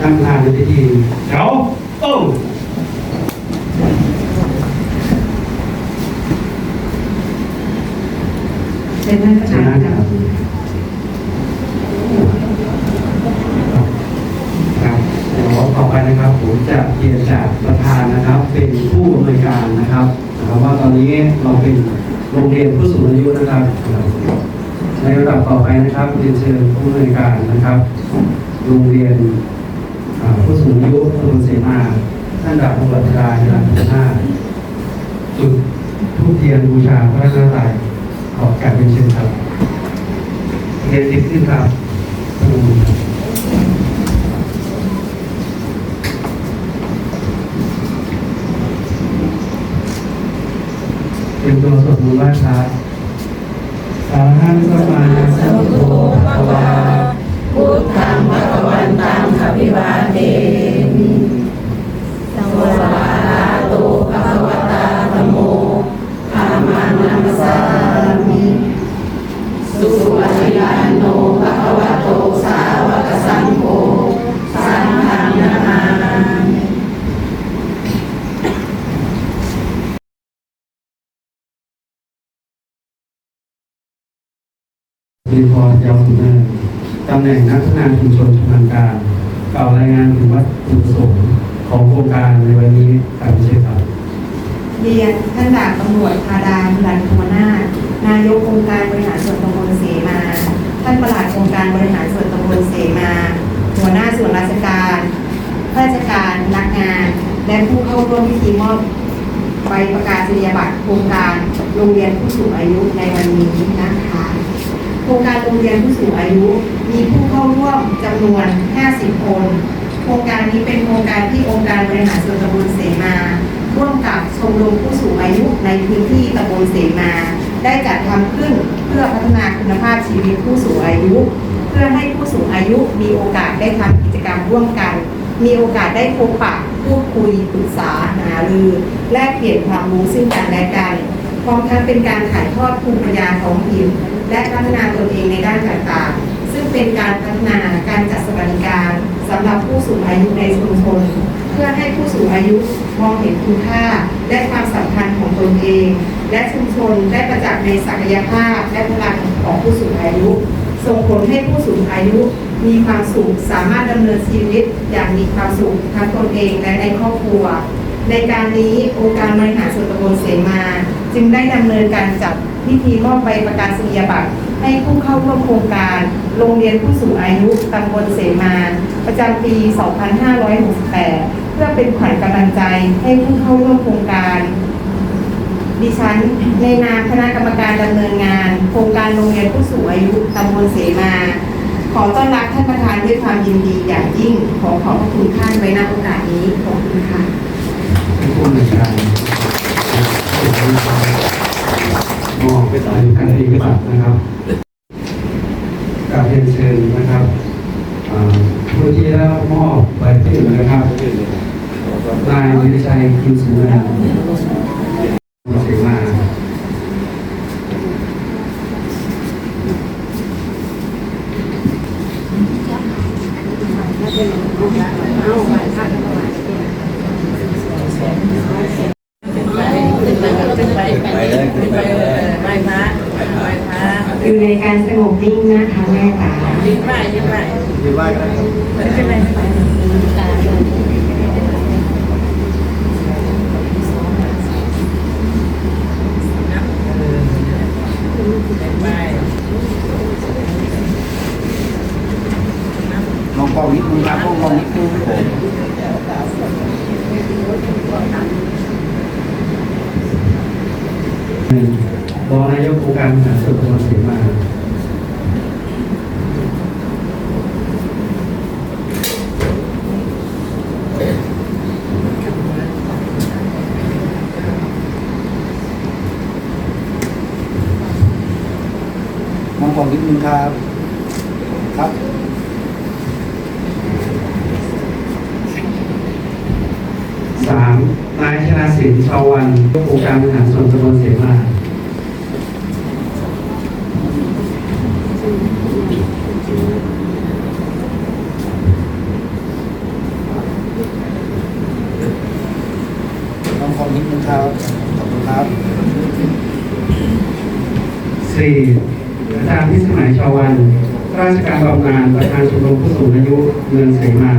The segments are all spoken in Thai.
ท่านประธานในพิธีเดี๋ยวโอ้เป็นท่านานนะครับครับเดี๋ยวต่อไปนะครับผมจะเรียนจากประธานนะครับ เป็นผู้อำนวยการนะครับนะครับว่าตอนนี้เราเป็นโรงเรียนผู้สูงอายุนะครับ ในระดับต่อไปนะครับเรียนเชิญผู้อำนวยการนะครับ โรงเรียน ผู้สูงอายุตำบลเสมาท่านดาบตำรวจชายรัตนนาจุดทูปเทียนบูชาพระนารายณ์ขอการเป็นเชิญครับเรียนติดขึ้นครับเป็นตัวสวดมนต์ไหว้พระสาธุสัมมาสัมพุทโธ พรยาวสุเนินตำแหน่งนักพัฒนาชุมชนชำนาญการกล่าวรายงานถึงวัตถุประสงค์ของโครงการในวันนี้การพิเศษครับเรียนท่านดาบตำรวจธาดาฮิรันภูนาถนายกองค์การบริหารส่วนตำบลเสมา ท่านประหลัดองค์การบริหารส่วนตำบลเสมา หัวหน้าส่วนราชการข้าราชการนักงาน และผู้เข้าร่วมพิธีมอบใบประกาศนียบัตรโครงการโรงเรียนผู้สูงอายุในวันนี้นะคะ ครงการโรงเรียนผู้สูงอายุ มีผู้เข้าร่วมจำนวน 50 คน โครงการนี้เป็นโครงการที่องค์การบริหารส่วนตำบลเสมา ร่วมกับชมรมผู้สูงอายุในพื้นที่ตำบลเสมา ได้จัดทำขึ้นเพื่อพัฒนาคุณภาพชีวิตผู้สูงอายุ เพื่อให้ผู้สูงอายุมีโอกาสได้ทำกิจกรรมร่วมกัน มีโอกาสได้พบปะพูดคุยปรึกษาหารือ แลกเปลี่ยนความรู้ซึ่งกันและกันพร้อมทั้งเป็นการถ่ายทอดภูมิปัญญาท้องถิ่น และพัฒนาตนเองในด้านต่างๆ ซึ่งเป็นการพัฒนาการจัดสวัสดิการสำหรับผู้สูงอายุในชุมชนเพื่อให้ผู้สูงอายุมองเห็นคุณค่า และความสำคัญของตนเอง และชุมชนได้ประจักษ์ในศักยภาพและพลังของผู้สูงอายุ ส่งผลให้ผู้สูงอายุมีความสุขสามารถดำเนินชีวิตอย่างมีความสุขทั้งตนเองและในครอบครัว ในการนี้องค์การบริหารส่วนตำบลเสมา จึงได้ดำเนินการจัดพิธีมอบใบประกาศนียบัตรให้ผู้เข้าร่วมโครงการ โรงเรียนผู้สูงอายุตำบลเสมา ประจำปี 2568 เพื่อเป็นขวัญกำลังใจให้ผู้เข้าร่วมโครงการ ดิฉัน ในนามคณะกรรมการดำเนินงาน โครงการโรงเรียนผู้สูงอายุตำบลเสมา ขอต้อนรับท่านประธานด้วยความยินดีอย่างยิ่งขอขอบพระคุณท่านไว้ณโอกาสนี้ขอบคุณค่ะ ผู้อำนวยการมองไปต่อยการดีกษัตริย์นะครับการเรียนเชิญนะครับผู้ที่ได้รับมอบใบปลิวนะครับนายวิชัยคุณสุนันท์เสมา ไปเลยไปเลยไปพระไปพระ อยู่ในการสงบนิ่งนะคะแม่จ๋ายิ้มไหวยิ้มไหวที่ว่ากันครับไม่เป็นไรไปมองกล้องนิดนึงครับมองกล้องนิดนึงผมหนึ่ง รองนายกองค์การบริหารส่วนตำบลเสมามองกล้องนิดนึงครับ ครับสามนายชนะสินชาววันยกองค์การบริหารส่วนตำบลเสมา นิดนึงครับ ขอบคุณครับ 4. อาจารย์พิสมัยชาววัน ราชการบำนาญประธานชมรมผู้สูงอายุเมืองเสมา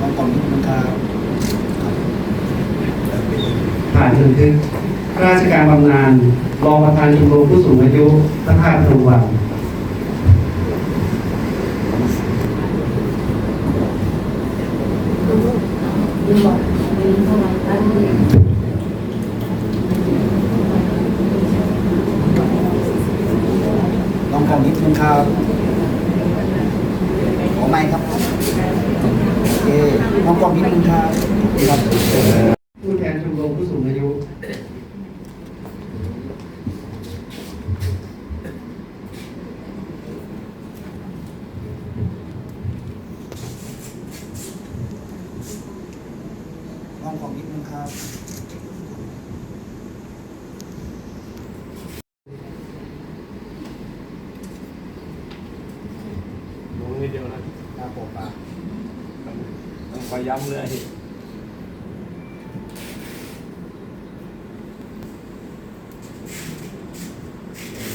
น้องกองนิดนึงครับ ผ่านบันทึกข้าราชการ บำนาญรองประธานชมรมผู้สูงอายุพระธาตุพนมวันน้องกองนิดนึงครับขอไมค์ครับ โอเคน้องกองนิดนึงครับครับ ผู้แทนชมรมผู้สูงอายุ น้องกองนิดนึง ครับลงนิดเดียวนะครับผมอะต้องต้องคอยย้ำเลย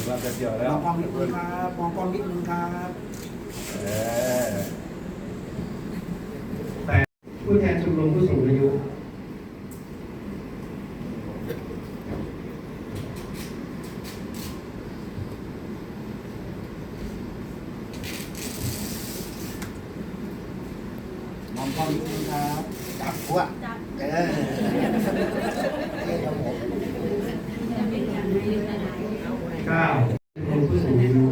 ว่าจะเดียวแล้วน้องกองนิดนึงครับน้องกองนิดนึงครับ เออ แต่ผู้แทนชมรมผู้สูงอายุ น้องกองนิดนึงครับจับหัวเออโอเคครับผม เก้าชมรมผู้สูงอายุ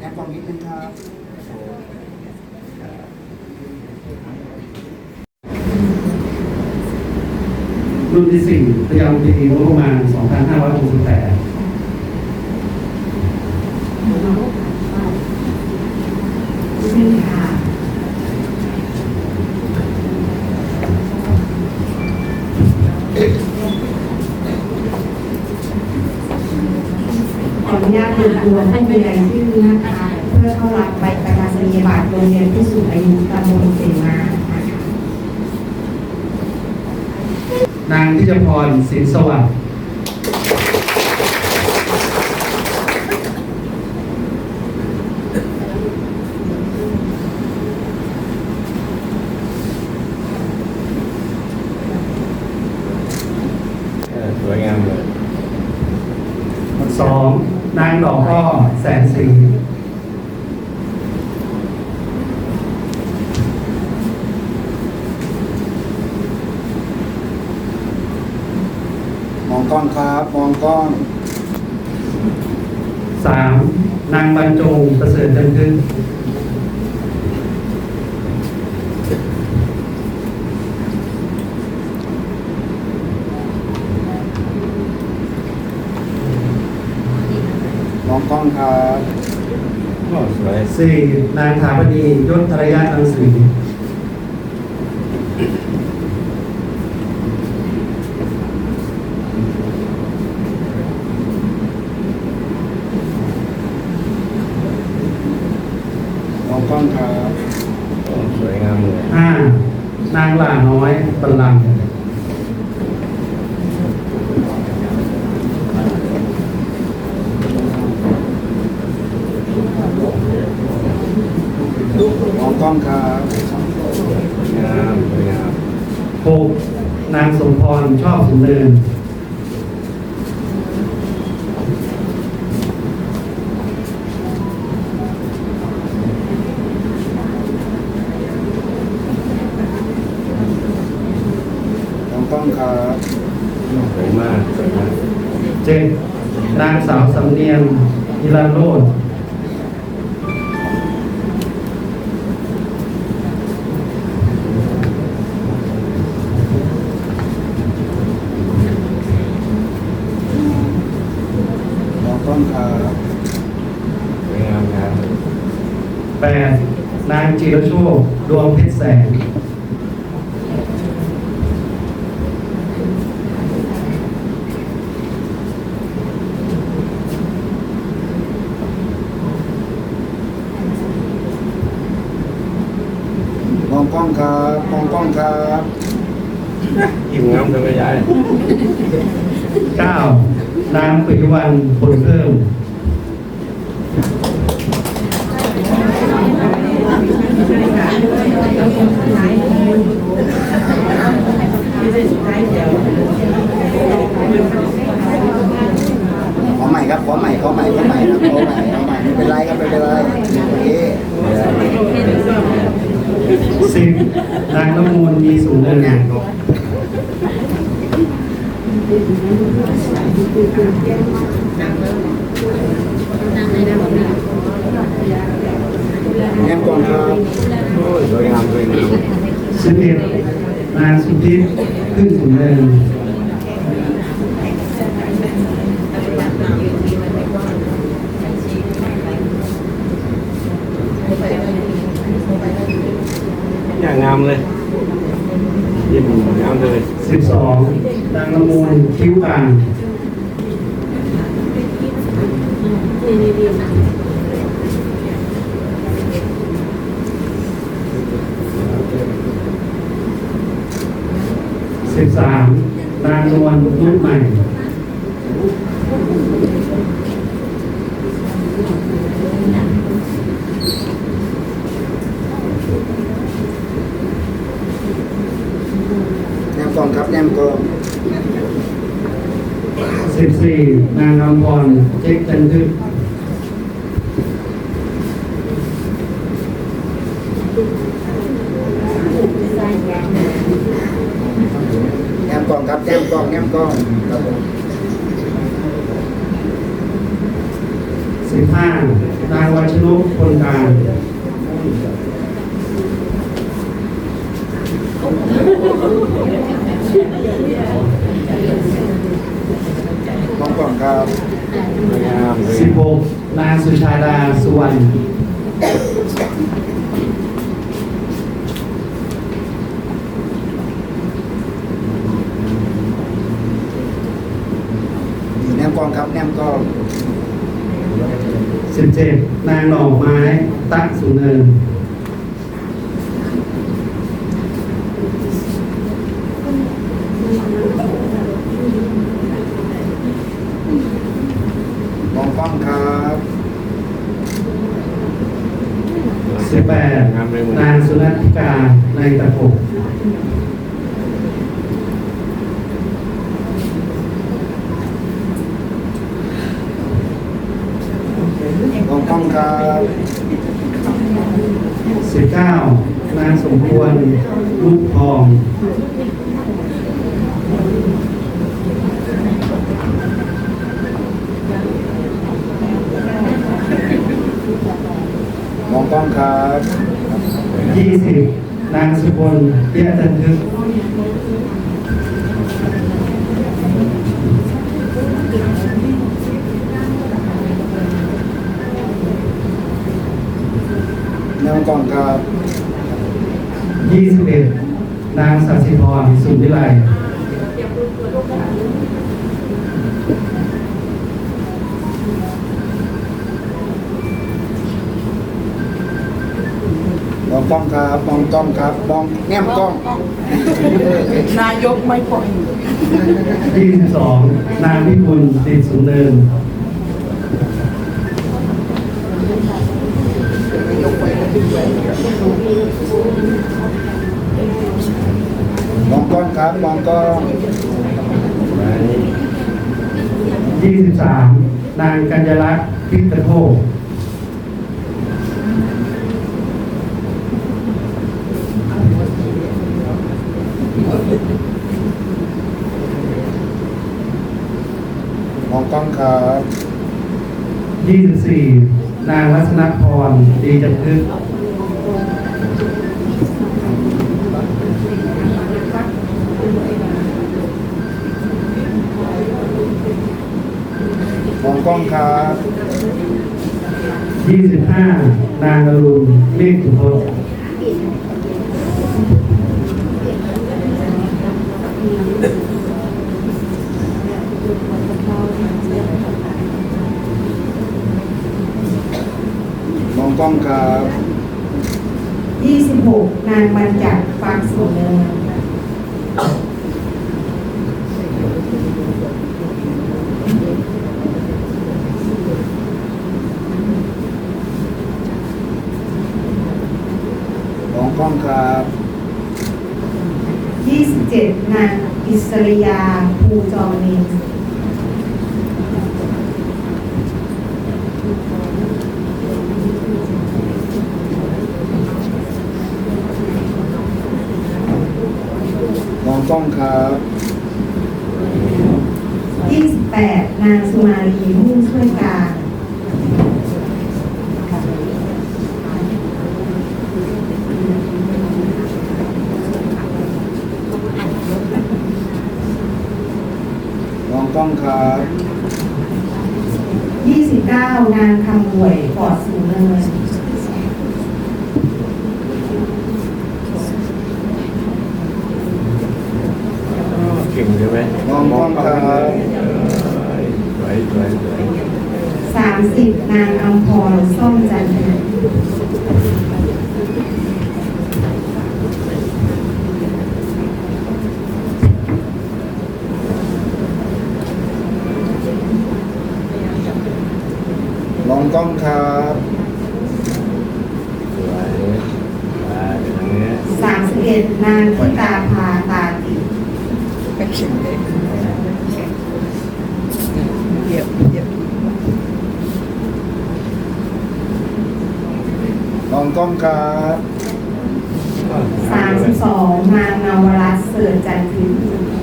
น้องกองนิดนึงครับ รุ่น ที่สี่ประจำปีงบประมาณ 2568นี่ค่ะขออนุญาตรวบรวมผู้มีรายชื่อนะคะเพื่อเข้ารับใบประกาศนียบัตรโรงเรียนผู้สูงอายุตำบลเสมา นางทิจพรสินสวัสดิ์ เออสวยงามเลย สองนางดอกอ้อแสนสี ม องกล้องครับ มองกล้องสามนางบรรจงประเสริฐจันทึกมองกล้องครับโอ้สวยสี่นางถาปณียศธรยาตังสี มองกล้องครับ โอ้สวยงามเลย ห้านางหล่าน้ ลังก์มองกล้องครับงามงามหกนางสมพรชอบสุนเนิน เนียมนิรันโรธแปดนางจิรโชคดวงเพชรแสง อิ่มงามทำไมยายเก้านางปิยวันผลเพิ่มขอใหม่ครับขอใหม่ขอใหม่ขอใหม่ครับขอใหม่ขอใหม่ไม่เป็นไรครับไม่เป็นไรโอเคสิบนางน้ำมูลมีสูงเนิน แง้มกล้องครับโอ้ยสวยงามสวยงาม สิบเอ็ดนางสุทิพย์ขึ้นสูงเนิน อย่างงามเลยยิ้มงามเลย สิบสองนางน้ สิบห้านายวัชรุคนการงมองก่อนครับสิบหกนางสุชาดาสุวรรณแนมกองครับแนมกอง สิบเจ็ดนางหน่อไม้ ตักสุเนิน มองกล้องครับสิบแปดงามเลยมึงนางสุนันทิกา ในตะขบมองก ล้องครับสิบเก้านางสมควรลูกทองมองกล้องครับยี่สิบนางสุพลเปี้ยจันทึก แง้มกล้องครับยี่สิบเอ็ดนางสัสิพรสุนวิไลมองกล้องครับมองกล้องครับมองแง้มกล้อง นายกไม่ปล่อยยี่สิบสองนางพิกุลติดสุนเนิน 3นางกัญญลักษณ์พิตโทมองกล้องครับ24 นางวัฒนพร ดีจันทึก ครับยี่สิบห้านางอรุณเมฆสุภมองกล้องครับ26 นางบรรจักฟังสุขเนิน มองกล้องครับ 27นางอิสริยาภูจอมนินมองกล้องครับ28นางสุมาลีมุ่งช่วยการ มองกล้องครับ29 นางคำหวยปอดสูงเนินเก่งใช่ไหมมองกล้องครับสวยสวยสวย30นางอัมพรส้มจันทร์ กล้องครับสวยอ่าเดี๋ยวทางนี้31นางทิตาภาตาติมองกล้องครับ32นางนวรัตน์เสือจันทร์คืนมอ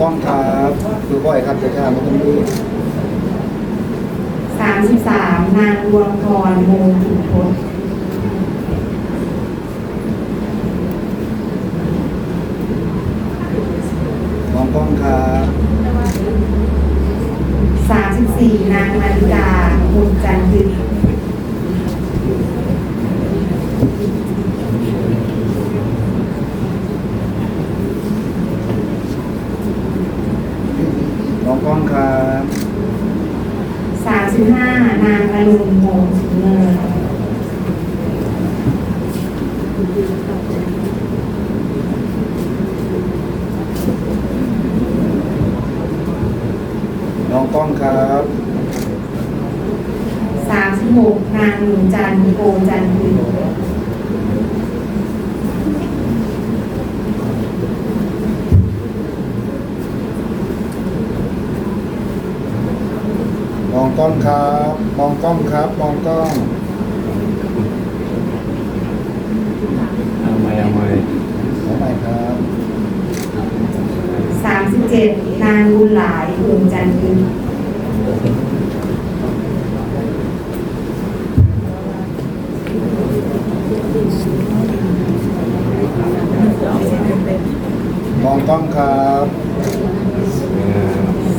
งกล้องครับคือบ่อยครับจะข้ามมาตรงนี้33นางดวงพรโมงขุนทศมองกล้องครับ34นางมาริกาบุญจันทร์คืน มองกล้องครับ 35 นางอรุณโมงสูงเนิน มองกล้องครับ 36 นางหนุนจันทร์โกจันทร์คืน มองกล้องครับ มอง กล้องครับ มองกล้องเอาใหม่เอาใหม่ขอใหม่ครับ37นางบุญหลายภูมิจันทร์คืนมองกล้องครับ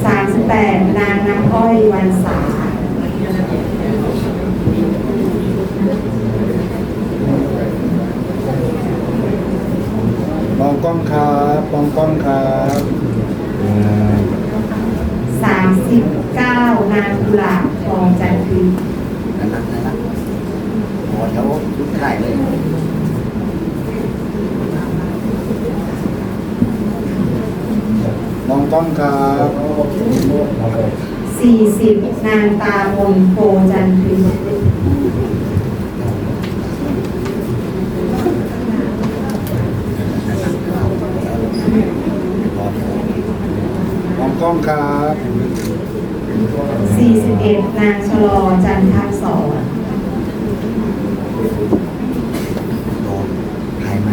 อ่า38นางน้ำอ้อยวันสา มองกล้องครับมองกล้องครับอ่า39นางกุหลาบทองจันทร์คืนนั่นนะนั่นนะโอ้เดี๋ยวลุกถ่ายเลยมองกล้องครับ 40 นางตามนโพจันทร์คืนมองกล้องครับ41 นางชะลอจันทักษรโดนถ่ายไหม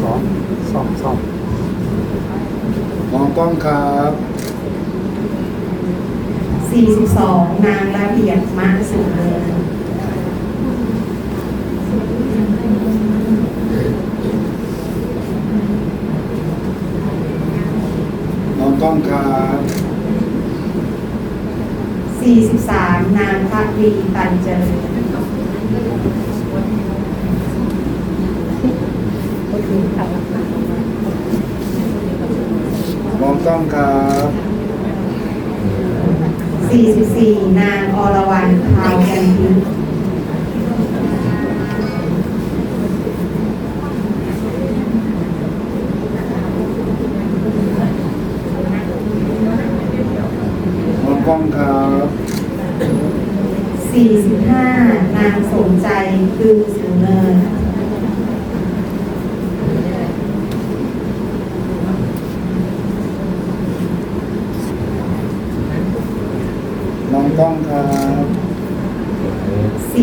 สองสองสองมองกล้องครับ 42 นางระเบียบมาสุเนินมองกล้องครับ43 นางพักดีตันเจริญมองกล้องครับ 44 นางอรวรรณพาวกันทึกมองกล้องครับ45 นางสมใจคือสูงเนิน มองกล้องครับ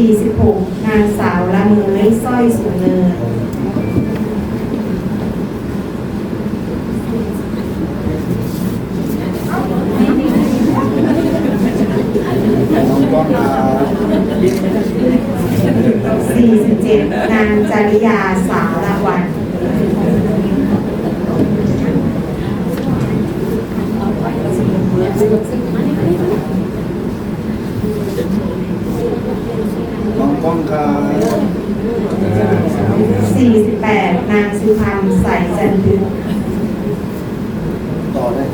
46 นางสาวละเมยสร้อยสุเนิน มองกล้องครับ 47 นางจริยาสาวละวัน มองกล้องครับ 48 นาง สุพรรณใส่จันทึกต่อได้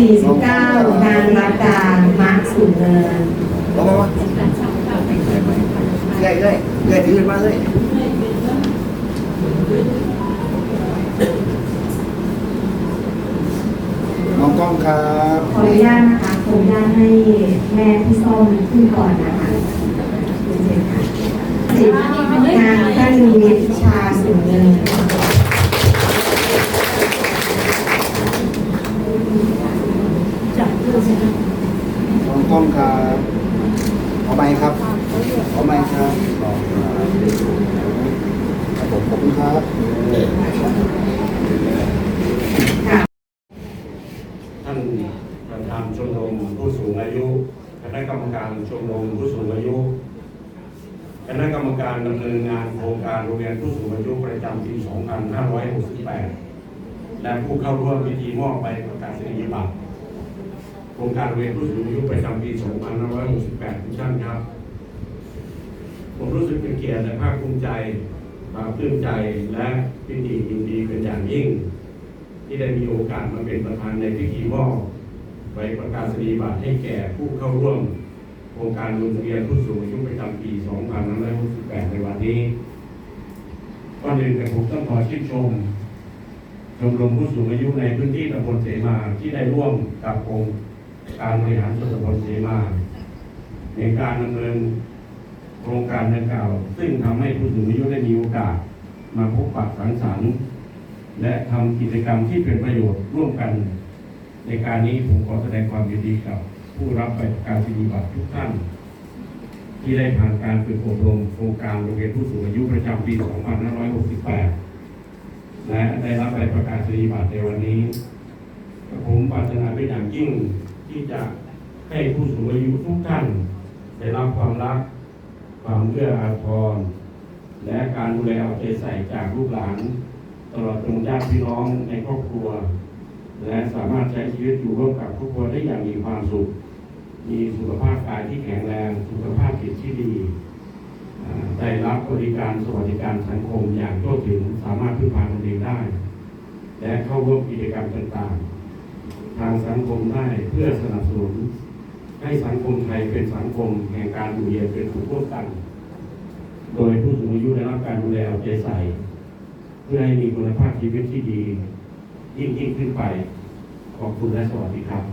49นางรัตดามักสูงเนินลงมาวะเรื่อยเรื่อยเรื่อยถือมาเลยมอง กล้องครับขออนุญาตนะคะขออนุญาตให้แม่พี่ส้มขึ้นก่อนนะคะเชิญค่ะสิบนางท่านวิชาสูงเนินมองกล้องครับเอาไมค์ครับเอาไมค์ครับต่อครับผมขอบคุณครับ ค่ะ ท่านประธานช มรมผู้สูงอายุ คณะกรรมการชมรมผู้สูงอายุ คณะกรรมการดำเนินงานโครงการโรงเรียนผู้สูงอายุประจำปี 2568 และผู้เข้าร่วมพิธีมอบใบประกาศนียบัตรโครงการโรงเรียนผู้สูงอายุประจำปี 2568 ทุกท่านครับ ผมรู้สึกเป็นเกียรติและภาคภูมิใจภาคปลื้มใจและพิธียินดีเป็นอย่างยิ่ง ที่ได้มีโอกาสมาเป็นประธานในพิธีมอบ ใบประกาศนียบัตรให้แก่ผู้เข้าร่วมโครงการโรงเรียนผู้สูงอายุประจำปี 2568 ในวันนี้ก่อนอื่นแต่ผมต้องขอชื่นชมชมรมผู้สูงอายุในพื้นที่ตำบลเสมาที่ได้ร่วมกับองค์การบริหารส่วนตำบลเสมา ในการดำเนินโครงการดังกล่าว ซึ่งทำให้ผู้สูงอายุได้มีโอกาส มาพบปะสังสรรค์และทำกิจกรรมที่เป็นประโยชน์ร่วมกัน ในการนี้ผมขอแสดงความยินดีกับ ผู้รับใบประกาศนียบัตรทุกท่าน ที่ได้ผ่านการฝึกอบรมโครงการโรงเรียนผู้สูงอายุประจำปี 2568 และได้รับใบประกาศนียบัตรในวันนี้ผมปรารถนาเป็นอย่างยิ่งที่จะให้ผู้สูงอายุทุกท่านได้รับความรัก ความเอื้ออาทร และการดูแลเอาใจใส่จากลูกหลาน ตลอดจนญาติพี่น้องในครอบครัว และสามารถใช้ชีวิตอยู่ร่วมกับครอบครัวได้อย่างมีความสุข มีสุขภาพกายที่แข็งแรง สุขภาพจิตที่ดีได้รับบริการสวัสดิการสังคมอย่างทั่วถึงสามารถพึ่งพาตนเองได้ และเข้าร่วมกิจกรรมต่างๆ ทางสังคมได้เพื่อสนับสนุน ให้สังคมไทยเป็นสังคมแห่งการอยู่เย็นเป็นสุขร่วมกัน โดยผู้สูงอายุได้รับการดูแลเอาใจใส่ เพื่อให้มีคุณภาพชีวิตที่ดี ยิ่งยิ่งขึ้นไป ขอบคุณและสวัสดีครับ